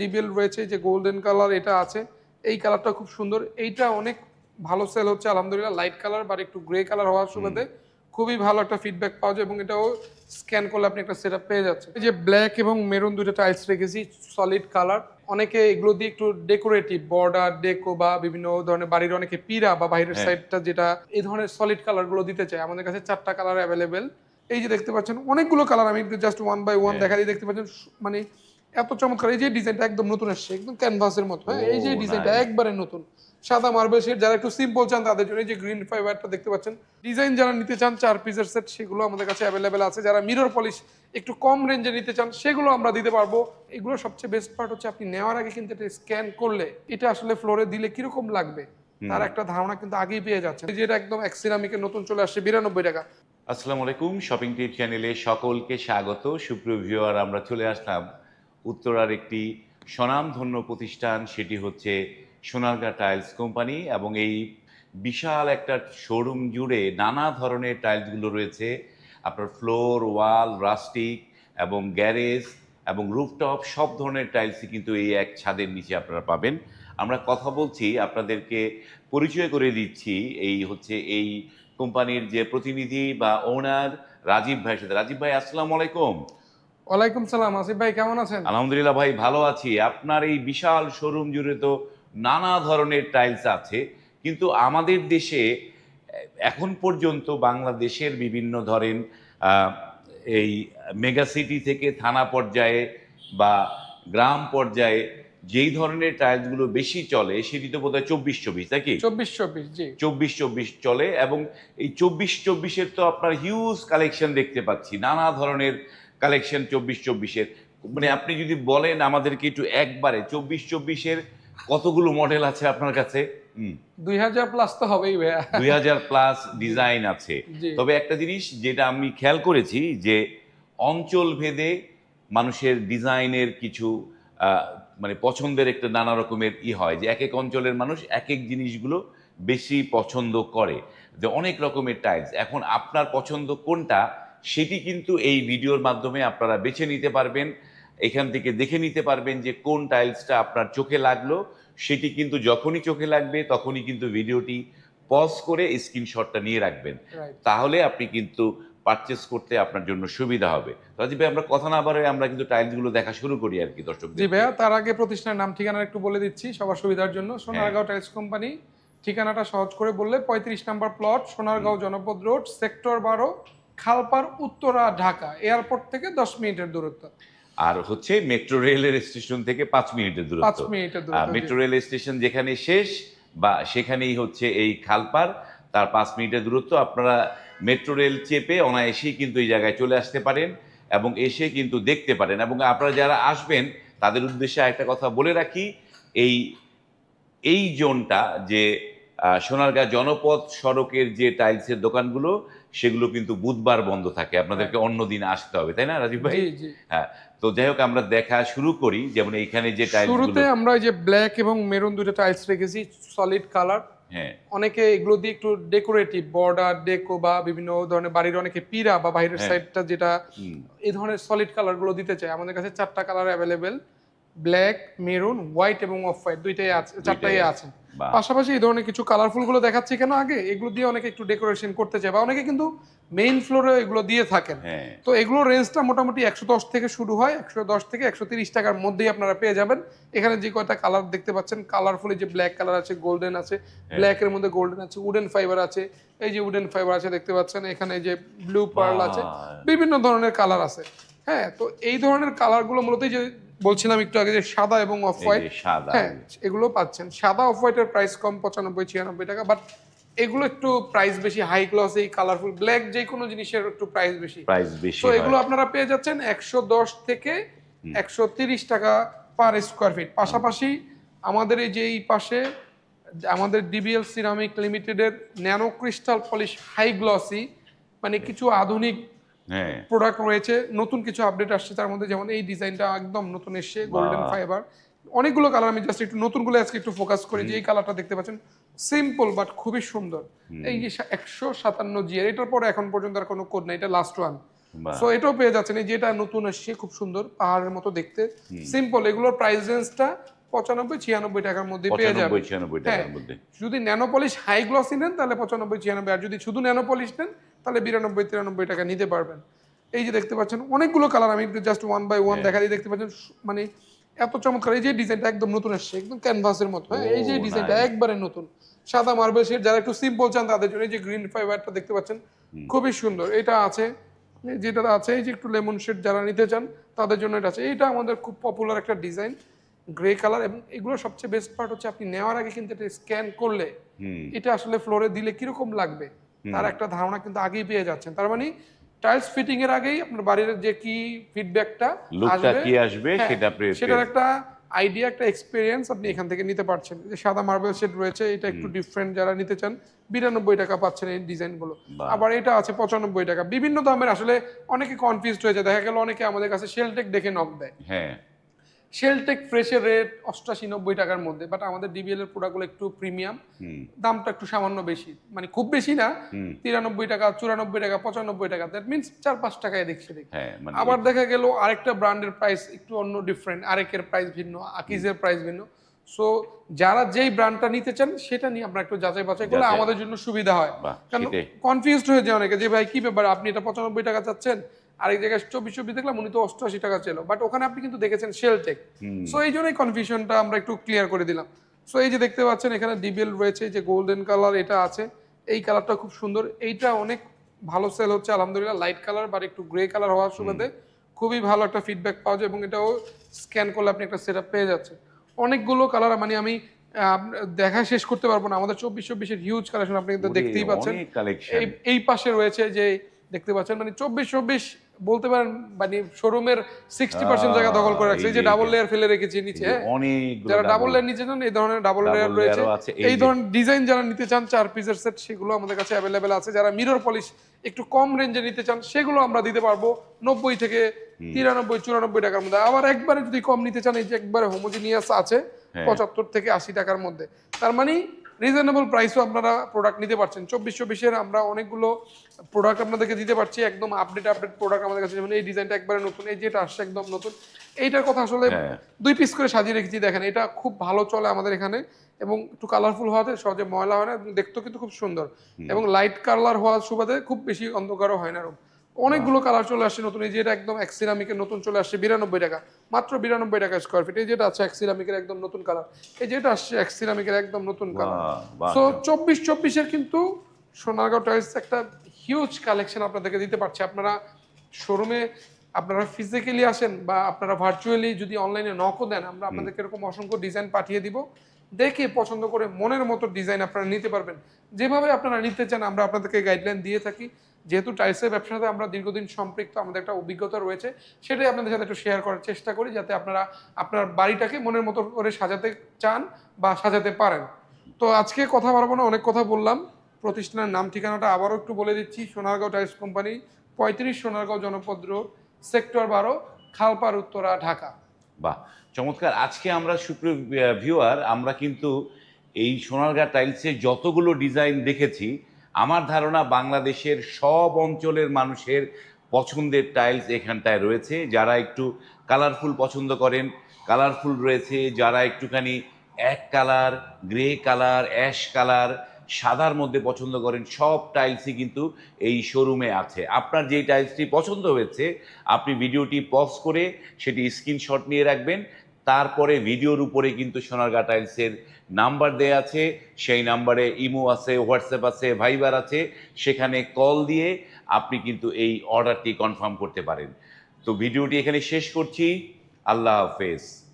DBL রয়েছে যে golden colour এটা আছে এই কালারটা খুব সুন্দর। এইটা অনেক ভালো সেল হচ্ছে আলহামদুলিল্লাহ লাইট কালার বা একটু গ্রে কালার হওয়ার সুবাদে খুবই ভালো একটা ফিডব্যাক পাওয়া যায় এবং এটাও স্ক্যান করলে আপনি একটা সেটআপ পেয়ে যাচ্ছেন। এই যে ব্ল্যাক এবং মেরুন দুটো টাইলস রেখেছি সলিড কালার অনেকে এগুলো দিয়ে একটু ডেকোরেটিভ বর্ডার ডেকো বা বিভিন্ন ধরনের বাড়ির অনেকে পিরা বা বাইরের সাইডটা যেটা এই ধরনের সলিড কালারগুলো দিতে চায় আমাদের কাছে চারটা কালার অ্যাভেলেবেল এই যে দেখতে পাচ্ছেন অনেকগুলো কালার আমি জাস্ট ওয়ান বাই ওয়ান দেখা দিয়ে দেখতে পাচ্ছেন মানে এত চমৎকার এই যে ডিজাইনটা একদম নতুন আসছে একদম ক্যানভাসের মতো হ্যাঁ? এই যে ডিজাইনটা একবারে নতুন। সাদা মার্বেল শেড যারা একটু সিম্পল চান তাদের জন্য এই যে গ্রিন ফাইবারটা দেখতে পাচ্ছেন। ডিজাইন যারা নিতে চান চার পিসের সেট সেগুলো আমাদের কাছে অ্যাভেলেবেল আছে। যারা মিরর পলিশ একটু কম রেঞ্জে নিতে চান সেগুলো আমরা দিতে পারব। এগুলো সবচেয়ে বেস্ট পার্ট হচ্ছে আপনি নেওয়ার আগে কিন্তু এটা স্ক্যান করলে এটা আসলে ফ্লোরে দিলে কীরকম লাগবে? তার একটা ধারণা কিন্তু আগেই পেয়ে যাচ্ছে এই যে এটা একদম এক্সিরামিকের নতুন চলে আসছে বিরানব্বই টাকা। আসসালামু আলাইকুম শপিং টিপ চ্যানেলে সকলকে স্বাগত। সুপ্রিয় ভিউয়ার আমরা চলে আসলাম উত্তরার একটি স্বনামধন্য প্রতিষ্ঠান, সেটি হচ্ছে সোনারগা টাইলস কোম্পানি এবং এই বিশাল একটা শোরুম জুড়ে নানা ধরনের টাইলসগুলো রয়েছে। আপনার ফ্লোর, ওয়াল, রাস্টিক এবং গ্যারেজ এবং রুফটপ সব ধরনের টাইলসই কিন্তু এই এক ছাদের নিচে আপনারা পাবেন। আমরা কথা বলছি, আপনাদেরকে পরিচয় করে দিচ্ছি এই হচ্ছে এই কোম্পানির যে প্রতিনিধি বা ওনার রাজীব ভাইয়ের সাথে। রাজীব ভাই, আসসালামু আলাইকুম। ওয়ালাইকুম সালাম আসিফ ভাই কেমন আছেন? আলহামদুলিল্লাহ ভাই ভালো আছি। আপনার এই বিশাল শোরুম জুড়ে তো নানা ধরনের টাইলস আছে কিন্তু আমাদের দেশে এখন পর্যন্ত বাংলাদেশের বিভিন্ন ধরেন এই মেগা সিটি থেকে থানা পর্যায়ে বা গ্রাম পর্যায়ে যেই ধরনের টাইলসগুলো বেশি চলে সেটি তো বোধহয় চব্বিশ চব্বিশ তাই কি? চব্বিশ চব্বিশ জি। চব্বিশ চব্বিশ চলে এবং এই চব্বিশ চব্বিশের তো আপনার হিউজ কালেকশন দেখতে পাচ্ছি নানা ধরনের কালেকশন চব্বিশ চব্বিশের। মানে আপনি যদি বলেন আমাদেরকে একটু একবারে চব্বিশ চব্বিশের কতগুলো মডেল আছে আপনার কাছে? দুই হাজার প্লাস তো হবেই ভাইয়া। দুই হাজার প্লাস ডিজাইন আছে। তবে একটা জিনিস যেটা আমি খেয়াল করেছি যে অঞ্চল ভেদে মানুষের ডিজাইনের কিছু মানে পছন্দের একটা নানা রকমের ই হয় যে এক এক অঞ্চলের মানুষ এক এক জিনিসগুলো বেশি পছন্দ করে। যে অনেক রকমের টাইলস এখন আপনার পছন্দ কোনটা? সেটি কিন্তু এই ভিডিওর মাধ্যমে আপনারা বেছে নিতে পারবেন। এখান থেকে দেখে নিতে পারবেন যে কোন টাইলসটা আপনার চোখে লাগল। সেটি কিন্তু যখনই চোখে লাগবে তখনই কিন্তু ভিডিওটি পজ করে স্ক্রিনশটটা নিয়ে রাখবেন। তাহলে আপনি কিন্তু পারচেস করতে আপনার জন্য সুবিধা হবে। রাজীব ভাই আমরা কথা না বাড়াই আমরা কিন্তু টাইলসগুলো দেখা শুরু করি আর কি দর্শক জি ভাইয়া তার আগে প্রতিষ্ঠানের নাম ঠিকানা একটু বলে দিচ্ছি সবার সুবিধার জন্য। সোনারগাঁও টাইলস কোম্পানি ঠিকানাটা সহজ করে বললে পঁয়ত্রিশ নাম্বার প্লট সোনারগাঁও জনপদ রোড সেক্টর বারো খালপার উত্তরা ঢাকা এয়ারপোর্ট থেকে দশ মিনিটের দূরত্ব। আর হচ্ছে মেট্রো রেলের স্টেশন থেকে পাঁচ মিনিটের দূরত্ব। পাঁচ মিনিটের দূরত্ব মেট্রো রেল স্টেশন যেখানে শেষ বা সেখানেই হচ্ছে এই খালপার তার পাঁচ মিনিটের দূরত্ব। আপনারা মেট্রো রেল চেপে অনায়াসেই কিন্তু এই জায়গায় চলে আসতে পারেন এবং এসে কিন্তু দেখতে পারেন। এবং আপনারা যারা আসবেন তাদের উদ্দেশ্যে একটা কথা বলে রাখি এই এই জোনটা যে সোনারগাঁ জনপথ সড়কের যে টাইলসের দোকানগুলো সেগুলো কিন্তু বুধবার বন্ধ থাকে। আপনাদেরকে অন্য দিন আসতে হবে তাই না রাজীব ভাই? হ্যাঁ তো যাই হোক আমরা দেখা শুরু করি। যেমন এইখানে যে টাইলসগুলো শুরুতে আমরা যে ব্ল্যাক এবং মেরুন দুটো টাইলস রেখেছি সলিড কালার হ্যাঁ। অনেকে এগুলো দিয়ে একটু ডেকোরেটিভ বর্ডার ডেকো বা বিভিন্ন ধরনের বাড়ির অনেকে পিরা বা বাইরের হ্যাঁ। সাইডটা যেটা হুম, এই ধরনের সলিড কালারগুলো দিতে চাই আমাদের কাছে চারটা colour available black maroon white এবং অফ হোয়াইট দুইটাই আছে চারটাই আছে। পাশাপাশি এই ধরনের কিছু কালারফুলগুলো দেখাচ্ছি কেন আগে? এগুলো দিয়ে অনেকে একটু ডেকোরেশন করতে চায় বা অনেকে কিন্তু মেইন ফ্লোরে এগুলো দিয়ে থাকেন। হ্যাঁ। তো এগুলো রেঞ্জটা মোটামুটি একশো দশ থেকে শুরু হয় একশো দশ থেকে একশো তিরিশ টাকার মধ্যেই আপনারা পেয়ে যাবেন। এখানে যে কয়টা কালার দেখতে পাচ্ছেন কালারফুল যে ব্ল্যাক কালার আছে গোল্ডেন আছে ব্ল্যাক এর মধ্যে গোল্ডেন আছে উডেন ফাইবার আছে এই যে উডেন ফাইবার আছে দেখতে পাচ্ছেন এখানে যে ব্লু পার্ল আছে বিভিন্ন ধরনের কালার আছে। হ্যাঁ তো এই ধরনের কালারগুলো মূলত যে বলছিলাম একটু আগে যে সাদা এবং অফ হোয়াইট সাদা। হ্যাঁ এগুলো পাচ্ছেন। সাদা অফ হোয়াইটের প্রাইস কম পঁচানব্বই ছিয়ানব্বই টাকা। বাট এগুলো একটু প্রাইস বেশি হাই ক্লাস এই কালারফুল ব্ল্যাক যে কোনো জিনিসের একটু প্রাইস বেশি। প্রাইস বেশি তো এগুলো আপনারা পেয়ে যাচ্ছেন একশো দশ থেকে একশো তিরিশ টাকা পার স্কোয়ার ফিট পাশাপাশি আমাদের এই যে এই পাশে আমাদের ডিবিএল সিরামিক লিমিটেডের nano crystal polish high glossy মানে কিছু আধুনিক প্রোডাক্ট রয়েছে নতুন কিছু আপডেট আসছে তার মধ্যে যেমন এই ডিজাইনটা একদম নতুন এসছে গোল্ডেন। ফাইবার অনেকগুলো কালার আমি জাস্ট একটু নতুনগুলো আজকে একটু ফোকাস করি যে এই কালারটা দেখতে পাচ্ছেন। সিম্পল বাট খুবই সুন্দর। এই যে একশো সাতান্ন জিয়ার এটার পরে এখন পর্যন্ত আর কোনো কোড নাই এটা লাস্ট ওয়ান সো এটাও পেয়ে যাচ্ছেন এই যেটা নতুন আসছে খুব সুন্দর পাহাড়ের মতো দেখতে। সিম্পল এগুলোর প্রাইস রেঞ্জটা পঁচানব্বই ছিয়ানব্বই টাকার মধ্যে পেয়ে যাবেন। টাকার হ্যাঁ। যদি ন্যানো পলিশ হাই গ্লসি নেন তাহলে পঁচানব্বই ছিয়ানব্বই আর যদি শুধু ন্যানো পলিশ নেন তাহলে বিরানব্বই তিরানব্বই টাকা নিতে পারবেন। এই যে দেখতে পাচ্ছেন অনেকগুলো কালার আমি একটু জাস্ট ওয়ান বাই ওয়ান দেখা দিয়ে দেখতে পাচ্ছেন মানে এত চমৎকার এই যে ডিজাইনটা একদম নতুন আসছে একদম ক্যানভাসের মতো হ্যাঁ? এই যে ডিজাইনটা একবারে নতুন। সাদা মার্বেল শেড যারা একটু সিম্পল চান তাদের জন্য এই যে গ্রিন ফাইবারটা দেখতে পাচ্ছেন খুবই সুন্দর। এটা আছে যেটা আছে এই যে একটু লেমন শেড যারা নিতে চান তাদের জন্য এটা আছে। এটা আমাদের খুব পপুলার একটা ডিজাইন গ্রে কালার এবং এগুলো সবচেয়ে বেস্ট পার্ট হচ্ছে আপনি নেওয়ার আগে কিন্তু এটা স্ক্যান করলে এটা আসলে ফ্লোরে দিলে কীরকম লাগবে? তার একটা ধারণা কিন্তু আগেই পেয়ে যাচ্ছেন। তার মানে টাইলস ফিটিং এর আগেই আপনার বাড়ির যে কি ফিডব্যাকটা লুকটা কি আসবে হ্যাঁ, সেটা আপনি সেটার একটা আইডিয়া একটা এক্সপিরিয়েন্স আপনি এখান থেকে নিতে পারছেন। যে সাদা মার্বেল শেড রয়েছে এটা একটু ডিফারেন্ট যারা নিতে চান বিরানব্বই টাকা পাচ্ছেন এই ডিজাইনগুলো। আবার এটা আছে পঁচানব্বই টাকা। বিভিন্ন দামের আসলে অনেকে কনফিউজড হয়েছে দেখা গেল অনেকে আমাদের কাছে শেলটেক দেখে নক দেয়। হ্যাঁ। শেলটেক ফ্রেশের রেট অষ্টাশি নব্বই টাকার মধ্যে বাট আমাদের ডিবিএল এর প্রোডাক্টগুলো একটু প্রিমিয়াম দামটা একটু সামান্য বেশি। মানে খুব বেশি না তিরানব্বই টাকা চুরানব্বই টাকা পঁচানব্বই টাকা দ্যাট মিনস চার পাঁচ টাকায় দেখছে দেখি। হ্যাঁ মানে আবার দেখা গেল আরেকটা ব্র্যান্ডের প্রাইস একটু অন্য ডিফারেন্ট আরেকের প্রাইস ভিন্ন আকিজের প্রাইস ভিন্ন। সো যারা যেই ব্র্যান্ডটা নিতে চান সেটা নিয়ে আমরা একটু যাচাই বাছাই করলে আমাদের জন্য সুবিধা হয়। কারণ। কনফিউজড হয়ে যায় অনেকে যে ভাই কি ব্যাপার? আপনি এটা পঁচানব্বই টাকা চাচ্ছেন? আরেক জায়গায় চব্বিশ চব্বিশ দেখলাম উনি তো অষ্টআশি টাকা ছিল বাট ওখানে আপনি কিন্তু দেখেছেন শেলটেক সো এই জন্যই কনফিউশনটা আমরা একটু ক্লিয়ার করে দিলাম। সো এই যে দেখতে পাচ্ছেন এখানে ডিবিএল রয়েছে যে গোল্ডেন কালার এটা আছে। এই কালারটা খুব সুন্দর। এইটা অনেক ভালো সেল হচ্ছে আলহামদুলিল্লাহ। লাইট কালার বা একটু গ্রে কালার হওয়ার সুবাদে খুবই ভালো একটা ফিডব্যাক পাওয়া যায় এবং এটাও স্ক্যান করলে আপনি একটা সেট পেয়ে যাচ্ছেন। অনেকগুলো কালার মানে আমি দেখা শেষ করতে পারব না। আমাদের চব্বিশ চব্বিশের হিউজ কালেকশন আপনি কিন্তু দেখতেই পাচ্ছেন। এই এই পাশে রয়েছে যে দেখতে পাচ্ছেন মানে চব্বিশ চব্বিশ বলতে পারেন মানে শোরুমের সিক্সটি পার্সেন্ট জায়গা দখল করে রাখছে। এই যে ডাবল লেয়ার ফেলে রেখেছি নিচে হ্যাঁ? অনেক যারা ডাবল লেয়ার নিচে চান এই ধরনের ডাবল লেয়ার রয়েছে। এই এই ধরনের ডিজাইন যারা নিতে চান চার পিসের সেট সেগুলো আমাদের কাছে অ্যাভেলেবেল আছে। যারা মিরর পলিশ একটু কম রেঞ্জে নিতে চান সেগুলো আমরা দিতে পারব নব্বই থেকে তিরানব্বই চুরানব্বই টাকার মধ্যে। আবার একবারে যদি কম নিতে চান এই যে একবারে হোমোজিনিয়াস আছে হ্যাঁ। পঁচাত্তর থেকে আশি টাকার মধ্যে। তার মানে রিজনেবল প্রাইসও আপনারা প্রোডাক্ট নিতে পারছেন। চব্বিশ চব্বিশের আমরা অনেকগুলো প্রোডাক্ট আপনাদেরকে দিতে পারছি একদম আপডেট আপডেট প্রোডাক্ট আমাদের কাছে। যেমন এই ডিজাইনটা একবারে নতুন এই যেটা আসছে একদম নতুন। এইটার কথা আসলে হ্যাঁ। দুই পিস করে সাজিয়ে রেখেছি দেখেন। এটা খুব ভালো চলে আমাদের এখানে এবং একটু কালারফুল হওয়াতে সহজে ময়লা হয় না এবং দেখতেও কিন্তু খুব সুন্দর। এবং লাইট কালার হওয়ার সুবাদে খুব বেশি অন্ধকারও হয় না এরকম অনেকগুলো কালার চলে আসছে নতুন। এই যে এটা একদম এক্সিরামিকের নতুন চলে আসছে বিরানব্বই টাকা। মাত্র বিরানব্বই টাকা স্কোয়ার ফিট এই যেটা আছে এক্সিরামিকের একদম নতুন কালার এই যেটা আসছে এক্সিরামিকের একদম নতুন কালার। সো চব্বিশ চব্বিশের কিন্তু সোনারগাঁও টাইলস একটা হিউজ কালেকশন আপনাদেরকে দিতে পারছে। আপনারা শোরুমে আপনারা ফিজিক্যালি আসেন বা আপনারা ভার্চুয়ালি যদি অনলাইনে নকও দেন আমরা আপনাদেরকে এরকম অসংখ্য ডিজাইন পাঠিয়ে দিব। দেখে পছন্দ করে মনের মতো ডিজাইন আপনারা নিতে পারবেন। যেভাবে আপনারা নিতে চান, আমরা আপনাদেরকে গাইডলাইন দিয়ে থাকি। যেহেতু টাইলসের ব্যবসার সাথে আমরা দীর্ঘদিন সম্পৃক্ত, আমাদের একটা অভিজ্ঞতা রয়েছে, সেটাই আপনাদের সাথে একটু শেয়ার করার চেষ্টা করি, যাতে আপনারা আপনার বাড়িটাকে মনের মতো করে সাজাতে চান বা সাজাতে পারেন। তো আজকে কথা বলব না, অনেক কথা বললাম। প্রতিষ্ঠানের নাম ঠিকানাটা আবারও একটু বলে দিচ্ছি। সোনারগাঁও টাইলস কোম্পানি, পঁয়ত্রিশ সোনারগাঁও জনপদ রোড, সেক্টর বারো খালপার উত্তরা, ঢাকা। বাহ, চমৎকার। আজকে আমরা সুপ্রিয় ভিউয়ার আমরা কিন্তু এই সোনারগাঁ টাইলসের যতগুলো ডিজাইন দেখেছি, আমার ধারণা বাংলাদেশের সব অঞ্চলের মানুষের পছন্দের টাইলস এখানটায় রয়েছে। যারা একটু কালারফুল পছন্দ করেন কালারফুল রয়েছে। যারা একটুখানি এক colour grey colour ash colour সাদার মধ্যে পছন্দ করেন, সব টাইলসই কিন্তু এই শোরুমে আছে। আপনার যেই টাইলসটি পছন্দ হয়েছে, আপনি ভিডিওটি পজ করে সেটি স্ক্রিনশট নিয়ে রাখবেন। তারপরে ভিডিওর উপরে কিন্তু সোনারগা টাইলসের নাম্বার দেয়া আছে। সেই নাম্বারে ইমো আছে, হোয়াটসঅ্যাপ আছে, ভাইবার আছে। সেখানে কল দিয়ে আপনি কিন্তু এই অর্ডারটি কনফার্ম করতে পারেন। তো ভিডিওটি এখানে শেষ করছি। আল্লাহ হাফেজ।